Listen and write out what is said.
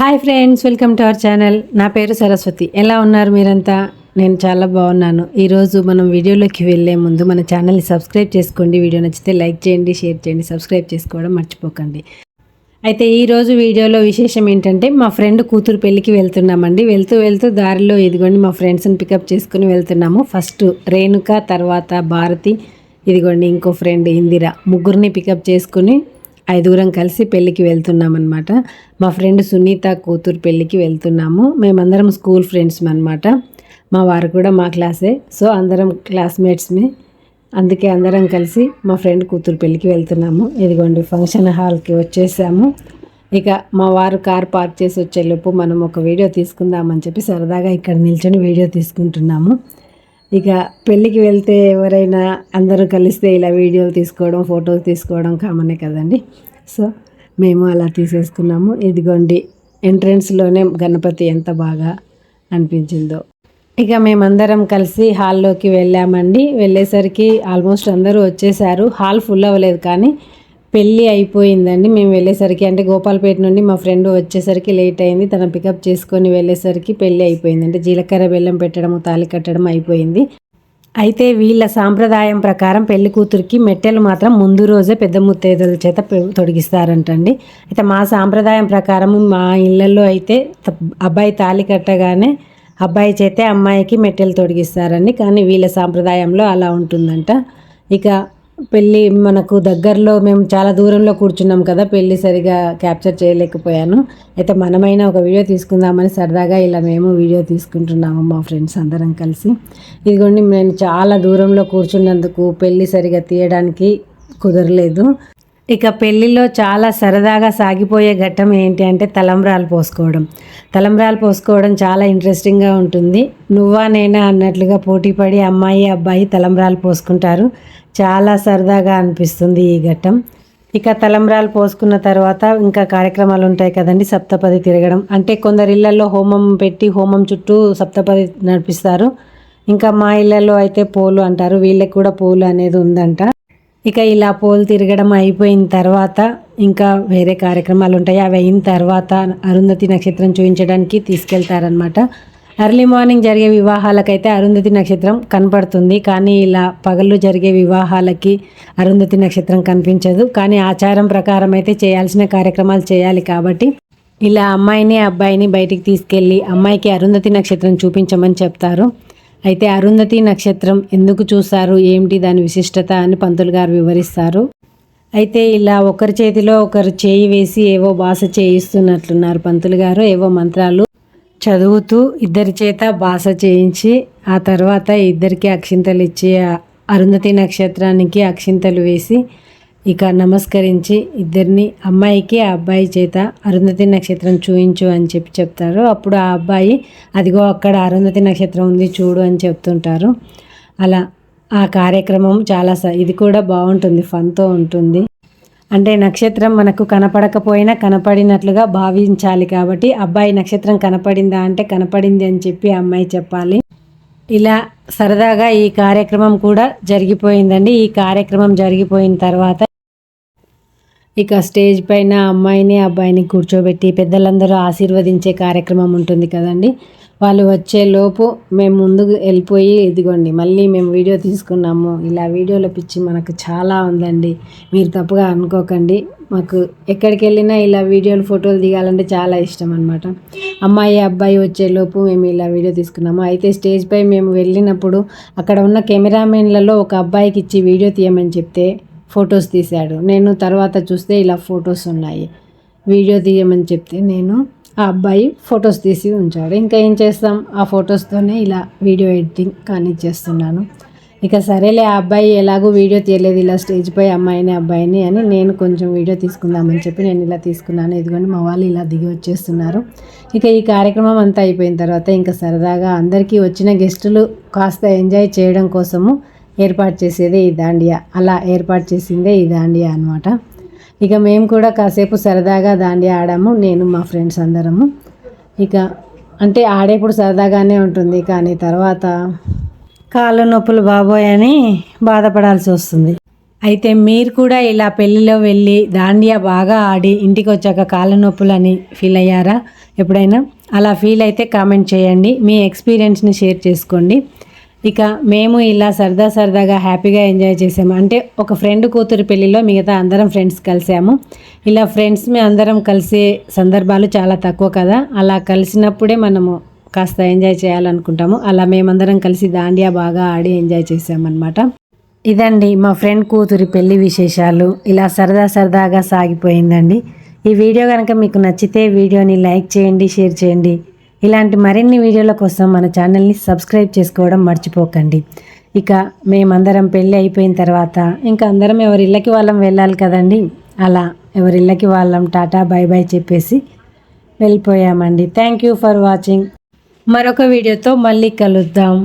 Hi friends welcome to our channel. నా పేరు సరస్వతి. ఎలా ఉన్నారు మీరంతా? నేను చాలా బాగున్నాను. ఈరోజు మనం వీడియోలోకి వెళ్ళే ముందు మన ఛానల్ని సబ్స్క్రైబ్ చేసుకోండి. వీడియో నచ్చితే లైక్ చేయండి షేర్ చేయండి సబ్స్క్రైబ్ చేసుకోవడం మర్చిపోకండి. అయితే ఈరోజు వీడియోలో విశేషం ఏంటంటే మా ఫ్రెండ్ కూతురు పెళ్ళికి వెళ్తున్నామండి. వెళ్తూ వెళ్తూ దారిలో ఇదిగోండి మా ఫ్రెండ్స్ని పికప్ చేసుకుని వెళ్తున్నాము. ఫస్ట్ రేణుక తర్వాత భారతి ఇదిగోండి ఇంకో ఫ్రెండ్ ఇందిర. ముగ్గురిని పికప్ చేసుకుని ఐదుగురం కలిసి పెళ్ళికి వెళ్తున్నాం అనమాట మా ఫ్రెండ్ సునీత కూతురు పెళ్ళికి వెళ్తున్నాము. మేమందరం స్కూల్ ఫ్రెండ్స్ అనమాట మా వారు కూడా మా క్లాసే. సో అందరం క్లాస్మేట్స్ని. అందుకే అందరం కలిసి మా ఫ్రెండ్ కూతురు పెళ్ళికి వెళ్తున్నాము. ఇదిగోండి ఫంక్షన్ హాల్కి వచ్చేసాము. ఇక మా వారు కార్ పార్క్ చేసి వచ్చేలోపు మనం ఒక వీడియో తీసుకుందామని చెప్పి సరదాగా ఇక్కడ నిల్చొని వీడియో తీసుకుంటున్నాము. ఇక పెళ్ళికి వెళ్తే ఎవరైనా అందరూ కలిస్తే ఇలా వీడియోలు తీసుకోవడం ఫోటోలు తీసుకోవడం కామనే కదండి. సో మేము అలా తీసేసుకున్నాము. ఇదిగోండి ఎంట్రన్స్లోనే గణపతి ఎంత బాగా అనిపించిందో. ఇక మేమందరం కలిసి హాల్లోకి వెళ్ళామండి. వెళ్ళేసరికి ఆల్మోస్ట్ అందరూ వచ్చేసారు. హాల్ ఫుల్ అవ్వలేదు కానీ పెళ్ళి అయిపోయిందండి. మేము వెళ్ళేసరికి అంటే గోపాల్పేట నుండి మా ఫ్రెండ్ వచ్చేసరికి లేట్ అయింది. తన పికప్ చేసుకొని వెళ్ళేసరికి పెళ్ళి అయిపోయింది అంటే జీలకర్ర బెల్లం పెట్టడము తాళి కట్టడం అయిపోయింది. అయితే వీళ్ళ సాంప్రదాయం ప్రకారం పెళ్ళి కూతురికి మెట్టెలు మాత్రం ముందు రోజే పెద్ద ముత్తైదుల చేత తొడిగిస్తారంటండి. అయితే మా సాంప్రదాయం ప్రకారం మా ఇళ్ళల్లో అయితే అబ్బాయి తాళి కట్టగానే అబ్బాయి చేతే అమ్మాయికి మెట్టెలు తొడిగిస్తారండి. కానీ వీళ్ళ సాంప్రదాయంలో అలా ఉంటుందంట. ఇక పెళ్ళి మనకు దగ్గరలో మేము చాలా దూరంలో కూర్చున్నాం కదా పెళ్ళి సరిగా క్యాప్చర్ చేయలేకపోయాను. అయితే మనమైనా ఒక వీడియో తీసుకుందామని సరదాగా ఇలా మేము వీడియో తీసుకుంటున్నాము మా ఫ్రెండ్స్ అందరం కలిసి. ఇదిగోండి నేను చాలా దూరంలో కూర్చున్నందుకు పెళ్ళి సరిగా తీయడానికి కుదరలేదు. ఇక పెళ్ళిలో చాలా సరదాగా సాగిపోయే ఘట్టం ఏంటి అంటే తలంబ్రాలు పోసుకోవడం. తలంబ్రాలు పోసుకోవడం చాలా ఇంట్రెస్టింగ్గా ఉంటుంది. నువ్వా నేనా అన్నట్లుగా పోటీపడి అమ్మాయి అబ్బాయి తలంబ్రాలు పోసుకుంటారు. చాలా సరదాగా అనిపిస్తుంది ఈ ఘట్టం. ఇక తలంబ్రాలు పోసుకున్న తర్వాత ఇంకా కార్యక్రమాలు ఉంటాయి కదండి సప్తపది తిరగడం. అంటే కొందరి ఇళ్ళలో హోమం పెట్టి హోమం చుట్టూ సప్తపది నడిపిస్తారు. ఇంకా మా ఇళ్ళలో అయితే పోలు అంటారు వీళ్ళకి కూడా పోలు అనేది ఉందంట. ఇక ఇలా పోలు తిరగడం అయిపోయిన తర్వాత ఇంకా వేరే కార్యక్రమాలు ఉంటాయి. అవి అయిన తర్వాత అరుంధతి నక్షత్రం చూపించడానికి తీసుకెళ్తారనమాట ఎర్లీ మార్నింగ్ జరిగే వివాహాలకైతే అరుంధతి నక్షత్రం కనపడుతుంది. కానీ ఇలా పగళ్ళు జరిగే వివాహాలకి అరుంధతి నక్షత్రం కనిపించదు. కానీ ఆచారం ప్రకారం అయితే చేయాల్సిన కార్యక్రమాలు చేయాలి కాబట్టి ఇలా అమ్మాయిని అబ్బాయిని బయటికి తీసుకెళ్ళి అమ్మాయికి అరుంధతి నక్షత్రం చూపించమని చెప్తారు. అయితే అరుంధతి నక్షత్రం ఎందుకు చూస్తారు ఏమిటి దాని విశిష్టత అని పంతులు గారు వివరిస్తారు. అయితే ఇలా ఒకరి చేతిలో ఒకరు చేయి వేసి ఏవో బాస చేయిస్తున్నట్లున్నారు పంతులు గారు. ఏవో మంత్రాలు చదువుతూ ఇద్దరి చేత భాష చేయించి ఆ తర్వాత ఇద్దరికి అక్షింతలు ఇచ్చి అరుంధతి నక్షత్రానికి అక్షింతలు వేసి ఇక నమస్కరించి ఇద్దరిని అమ్మాయికి ఆ అబ్బాయి చేత అరుంధతి నక్షత్రం చూయించు అని చెప్పి చెప్తారు. అప్పుడు ఆ అబ్బాయి అదిగో అక్కడ అరుంధతి నక్షత్రం ఉంది చూడు అని చెప్తుంటారు. అలా ఆ కార్యక్రమం చాలా స ఇది కూడా బాగుంటుంది ఫన్తో ఉంటుంది. అంటే నక్షత్రం మనకు కనపడకపోయినా కనపడినట్లుగా భావించాలి కాబట్టి అబ్బాయి నక్షత్రం కనపడిందా అంటే కనపడింది అని చెప్పి అమ్మాయి చెప్పాలి. ఇలా సరదాగా ఈ కార్యక్రమం కూడా జరిగిపోయిందండి. ఈ కార్యక్రమం జరిగిపోయిన తర్వాత ఇక స్టేజ్ పైన అమ్మాయిని అబ్బాయిని కూర్చోబెట్టి పెద్దలందరూ ఆశీర్వదించే కార్యక్రమం ఉంటుంది కదండి. వాళ్ళు వచ్చేలోపు మేము ముందుకు వెళ్ళిపోయి ఇదిగోండి మళ్ళీ మేము వీడియో తీసుకున్నాము. ఇలా వీడియోలో పిచ్చి మనకు చాలా ఉందండి. మీరు తప్పుగా అనుకోకండి. మాకు ఎక్కడికి వెళ్ళినా ఇలా వీడియోలు ఫోటోలు దిగాలంటే చాలా ఇష్టం అనమాట అమ్మాయి అబ్బాయి వచ్చేలోపు మేము ఇలా వీడియో తీసుకున్నాము. అయితే స్టేజ్పై మేము వెళ్ళినప్పుడు అక్కడ ఉన్న కెమెరామెన్లలో ఒక అబ్బాయికి ఇచ్చి వీడియో తీయమని చెప్తే ఫొటోస్ తీశాడు. నేను తర్వాత చూస్తే ఇలా ఫొటోస్ ఉన్నాయి. వీడియో తీయమని చెప్తే నేను ఆ అబ్బాయి ఫొటోస్ తీసి ఉంచాడు. ఇంకా ఏం చేస్తాం? ఆ ఫొటోస్తోనే ఇలా వీడియో ఎడిటింగ్ కానీ చేస్తున్నాను. ఇక సరేలే ఆ అబ్బాయి ఎలాగో వీడియో తీయలేదు. ఇలా స్టేజ్ పై అమ్మాయిని అబ్బాయిని అని నేను కొంచెం వీడియో తీసుకుందామని చెప్పి నేను ఇలా తీసుకున్నాను. ఇదిగోండి మా వాళ్ళు ఇలా దిగి వచ్చేస్తున్నారు. ఇక ఈ కార్యక్రమం అంతా అయిపోయిన తర్వాత ఇంకా సరదాగా అందరికీ వచ్చిన గెస్టులు కాస్త ఎంజాయ్ చేయడం కోసము ఏర్పాటు చేసేదే ఈ దాండియా. అలా ఏర్పాటు చేసిందే ఈ దాండియా అనమాట ఇక మేము కూడా కాసేపు సరదాగా దాండియా ఆడాము నేను మా ఫ్రెండ్స్ అందరము. ఇక అంటే ఆడేప్పుడు సరదాగానే ఉంటుంది కానీ తర్వాత కాళ్ళు నొప్పులు బాబోయ్ అని బాధపడాల్సి వస్తుంది. అయితే మీరు కూడా ఇలా పెళ్ళిలో వెళ్ళి దాండియా బాగా ఆడి ఇంటికి వచ్చాక కాళ్ళ నొప్పులు అని ఫీల్ అయ్యారా? ఎప్పుడైనా? అలా ఫీల్ అయితే కామెంట్ చేయండి మీ ఎక్స్పీరియన్స్ని షేర్ చేసుకోండి. ఇక మేము ఇలా సరదా సరదాగా హ్యాపీగా ఎంజాయ్ చేసాము. అంటే ఒక ఫ్రెండ్ కూతురు పెళ్ళిలో మిగతా అందరం ఫ్రెండ్స్ కలిసాము. ఇలా ఫ్రెండ్స్ మీ అందరం కలిసే సందర్భాలు చాలా తక్కువ కదా. అలా కలిసినప్పుడే మనము కాస్త ఎంజాయ్ చేయాలనుకుంటాము. అలా మేమందరం కలిసి దాండియా బాగా ఆడి ఎంజాయ్ చేసామన్నమాట. ఇదండి మా ఫ్రెండ్ కూతురి పెళ్ళి విశేషాలు. ఇలా సరదా సరదాగా సాగిపోయిందండి. ఈ వీడియో కనుక మీకు నచ్చితే వీడియోని లైక్ చేయండి షేర్ చేయండి. ఇలాంటి మరిన్ని వీడియోల కోసం మన ఛానల్ని సబ్స్క్రైబ్ చేసుకోవడం మర్చిపోకండి. ఇక మేమందరం పెళ్ళి అయిపోయిన తర్వాత ఇంకా అందరం ఎవరి ఇళ్ళకి వాళ్ళం వెళ్ళాలి కదండి? అలా ఎవరి ఇళ్ళకి వాళ్ళం టాటా బై బై చెప్పేసి వెళ్ళిపోయామండి. థ్యాంక్ యూ ఫర్ వాచింగ్ మరొక వీడియోతో మళ్ళీ కలుద్దాం.